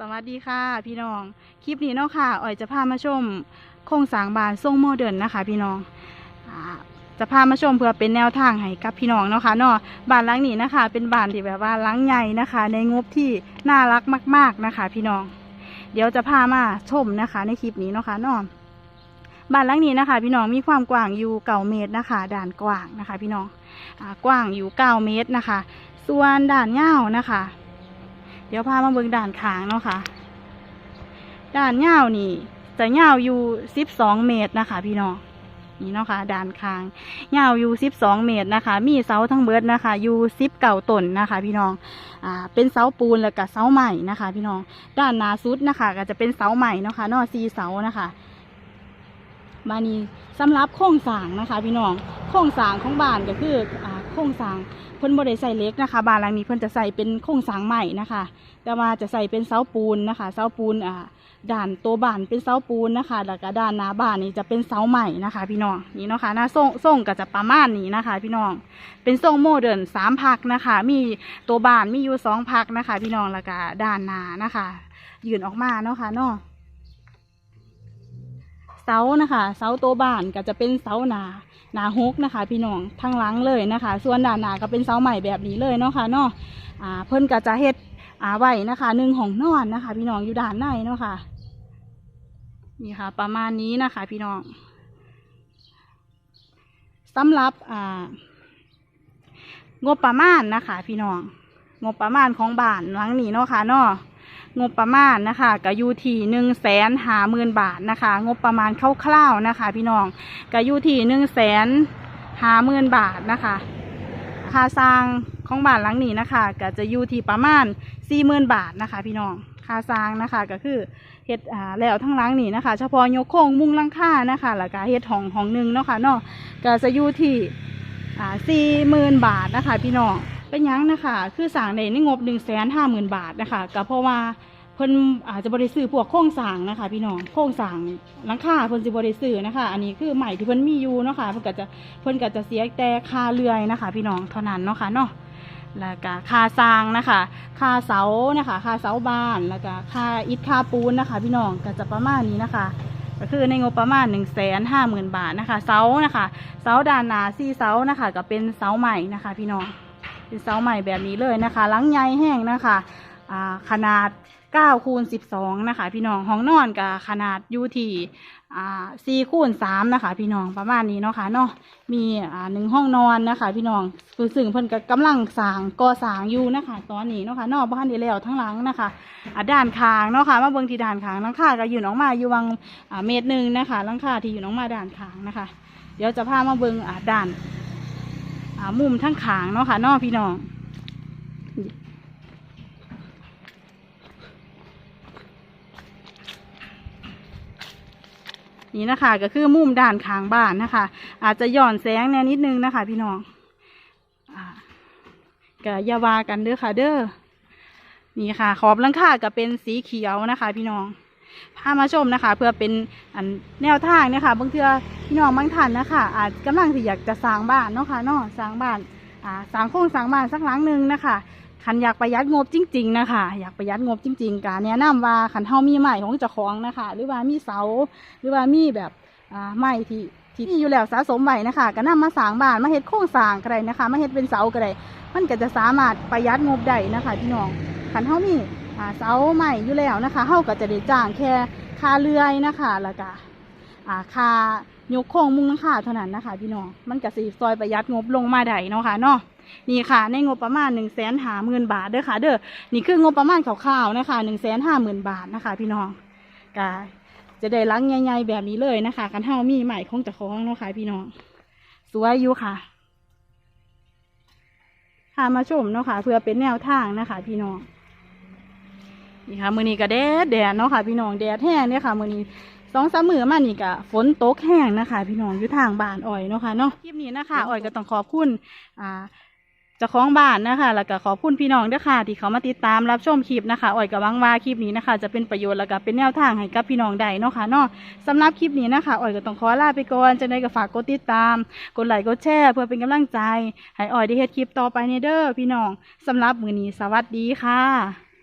สวัสดีค่ะ พี่น้อง คลิปนี้เนาะค่ะอ่อยจะพามาชมโครงสร้างบ้านทรงโมเดิร์นนะคะ พี่น้องจะพามาชมเพื่อเป็นแนวทางให้กับพี่น้องเนาะค่ะเนาะบ้านหลังนี้นะคะ เป็นบ้านที่แบบว่าหลังใหญ่นะคะ ในงบที่น่ารักมาก ๆนะคะ พี่น้อง เดี๋ยวจะพามาชมนะคะ ในคลิปนี้เนาะค่ะเนาะบ้านหลังนี้นะคะ พี่น้องมีความกว้างอยู่เก้าเมตรนะคะด่านกว้างนะคะ พี่น้องอกว้างอยู่เก้าเมตรนะคะ ส่วนด่านยาวนะคะ ดี๋ยวพามาเบิ่งด่านขางเนาะค่ะด่านยาวนี่จะยาวอยู่สิบสองเมตรนะคะ พี่น้องนี่เนาะค่ะด่านคางยาวอยู่สิบสองเมตรนะคะ มีเสาทั้งเบิดนะคะ อยู่สิบเก่าต้นนะคะ พี่น้องอ่าเป็นเสาปูนแล้วก็เสาใหม่นะคะ พี่น้องด้านนาสุดนะคะ ก็จะเป็นเสาใหม่เนาะค่ะนอซีเสานะคะบานี้สำหรับโครงสร้างนะคะ พี่น้องโครงสร้างของบ้านก็คืออ่า โครงสร้างเพิ่นบ่ได้ใส่เล็กนะคะบ้านหลังนี้เพิ่นจะใส่เป็นโครงสร้างใหม่นะคะ แต่ว่าจะใส่เป็นเสาปูนนะคะ เสาปูนอ่าด่านตัวบ้านเป็นเสาปูนนะคะแล้วก็ด้านหน้าบ้านนี่จะเป็นเสาใหม่นะคะ พี่น้องนี่เนาะค่ะหน้าทรงทรงก็จะประมาณนี้นะคะ พี่น้องเป็นทรงโมเดิร์นสามพักนะคะ มีตัวบ้านมีอยู่สองพักนะคะ พี่น้องแล้วก็ด้านหน้านะคะ ยืนออกมาเนาะค่ะเนาะ เสานะคะ เสาโตบ้านก็จะเป็นเสาหนาหนาฮกนะคะ พี่น้องทั้งหลังเลยนะคะ ส่วนด้านหน้าก็เป็นเสาใหม่แบบนี้เลยเนาะค่ะเนาะอ่าเพิ่นก็จะเฮ็ดอาไว้นะคะหนึ่งของนอนนะคะ พี่น้องอยู่ด้านในเนาะค่ะนี่ค่ะ ประมาณนี้นะคะ พี่น้องสำหรับอ่างบประมาณนะคะ พี่น้องงบประมาณของบ้านหลังนี้เนาะค่ะเนาะ งบประมาณนะคะก็อยู่ที่หนึ่งแสนหาหมื่นบาทนะคะ งบประมาณคร่าวๆนะคะ พี่น้องก็อยู่ที่หนึ่งแสนหาหมื่นบาทนะคะค่าสร้างของบ้านหลังนี้นะคะก็จะอยู่ที่ประมาณสี่หมื่นบาทนะคะ พี่น้องค่าสร้างนะคะก็คือเฮ็ดอ่าแล้วทั้งหลังนี้นะคะ เฉพาะยกโครงมุงหลังคานะคะแล้วก็เฮ็ดห้องห้องหนึ่งเนาะค่ะเนาะก็จะอยู่ที่อ่าสี่หมื่นบาทนะคะ พี่น้อง เป็นยังนะคะ คือสร้างในในงบหนึ่งแสนห้าหมื่นบาทนะคะก็เพราะว่าเพิ่นอาจจะบริซื้อพวกโครงสร้างนะคะ พี่น้องโครงสร้างหลังคาเพิ่นสิบริซื้อนะคะ อันนี้คือใหม่ที่เพิ่นมีอยู่เนาะค่ะเพิ่นก็จะเพิ่นก็จะเสียแต่ค่าเลื่อยนะคะ พี่น้องเท่านั้นเนาะค่ะเนาะแล้วก็ค่าสร้างนะคะค่าเสานะคะค่าเสาบ้านแล้วก็ค่าอิฐค่าปูนนะคะ พี่น้องก็จะประมาณนี้นะคะก็คือในงบประมาณหนึ่งแสนห้าหมื่นบาทนะคะ เสานะคะ เสาด้านหน้าสี่เสานะคะ ก็เป็นเสาใหม่นะคะ พี่น้อง เป็นเสาใหม่แบบนี้เลยนะคะหลังใหญ่แห้งนะคะขนาด9คูณ12 นะคะ พี่น้องห้องนอนกับขนาดอยู่ที่อ่าสี่คูณสามนะคะ พี่น้องประมาณนี้เนาะค่ะเนาะมีอ่าหนึ่งห้องนอนนะคะ พี่น้องคือซึ่งเพิ่นก็กำลังสางก่อสางอยู่นะคะ ตอนนี้เนาะค่ะนอกบ้านได้แล้วทั้งหลังนะคะอ่าด้านข้างเนาะค่ะมาเบิ่งที่ด้านข้างหลังคาก็อยู่ออกมาอยู่วังอ่าเมตรหนึ่งนะคะหลังคาที่อยู่ออกมาด้านข้างนะคะ เดี๋ยวจะพามาเบิ่งอ่าด้าน มุมทั้งขางเนาะค่ะนอพี่น้องนี่นะคะก็คือมุมด้านข้างบ้านนะคะ อาจจะหย่อนแสงแน่นิดนึงนะคะ พี่น้องอก็อย่าวากันเด้อค่ะเด้อนี่ค่ะ ขอบลังคาก็เป็นสีเขียวนะคะ พี่น้อง พามาชมนะคะ เพื่อเป็นอันแนวทางเนี่ยค่ะบางเทื่อพี่น้องบางท่านนะคะ อาจกำลังที่อยากจะสร้างบ้านเนาะค่ะเนาะสร้างบ้านอ่าสร้างโครงสร้างบ้านสักหลังหนึ่งนะคะขันอยากประหยัดงบจริง ๆ นะคะ อยากประหยัดงบจริงๆการแนะนำว่าขันเฮามีใหม่ของเจ้าของนะคะ หรือว่ามีเสา หรือว่ามีแบบอ่าไม้ที่ที่มีอยู่แล้วสะสมไว้นะคะก็นำมาสร้างบ้านมาเฮ็ดโครงสร้างก็ได้นะคะ มาเฮ็ดเป็นเสาก็ได้มันก็จะสามารถประหยัดงบได้นะคะพี่น้องคันเฮามี เสาไม้อยู่แล้วนะคะเฮาก็จะได้จ้างแค่ค่าเลื่อยนะคะแล้วก็อ่าค่ายกโครงมุงหลังคาเท่านั้นนะคะ พี่น้องมันก็สิซอยประหยัดงบลงมาได้เนาะค่ะเนาะนี่ค่ะ ในงบประมาณหนึ่งแสนหาหมื่นบาทเด้อค่ะ เด้อนี่คืองบประมาณคร่าวๆนะคะหนึ่งแสนห้าหมื่นบาทนะคะ พี่น้องก็จะได้ลังใหญ่ๆแบบนี้เลยนะคะ กันเท่ามีใหม่ของจะคล้องเนาะค่ะพี่น้องสวยอยู่ค่ะพามาชมเนาะค่ะเพื่อเป็นแนวทางนะคะ พี่น้อง นี่ค่ะ มือนี้ก็แดดแดดเนาะค่ะ พี่น้องแดดแห้งเนี่ยค่ะ มือนี้สองสามมือมานี่ก็ฝนตกแห้งนะคะ พี่น้องอยู่ทางบ้านอ่อยเนาะค่ะเนาะคลิปนี้นะคะอ่อยก็ต้องขอบคุณอ่าเจ้าของบ้านนะคะ แล้วก็ขอบคุณพี่น้องด้วยค่ะ ที่เขามาติดตามรับชมคลิปนะคะอ่อยกับวังว่าคลิปนี้นะคะ จะเป็นประโยชน์แล้วก็เป็นแนวทางให้กับพี่น้องได้เนาะค่ะเนาะสำหรับคลิปนี้นะคะอ่อยก็ต้องขอลาไปก่อนจะได้ก็ฝากกดติดตาม กดไลค์กดแชร์เพื่อเป็นกำลังใจ ให้อ่อยได้เฮ็ดคลิปต่อไปในเด้อพี่น้องสำหรับมือนี้สวัสดีค่ะ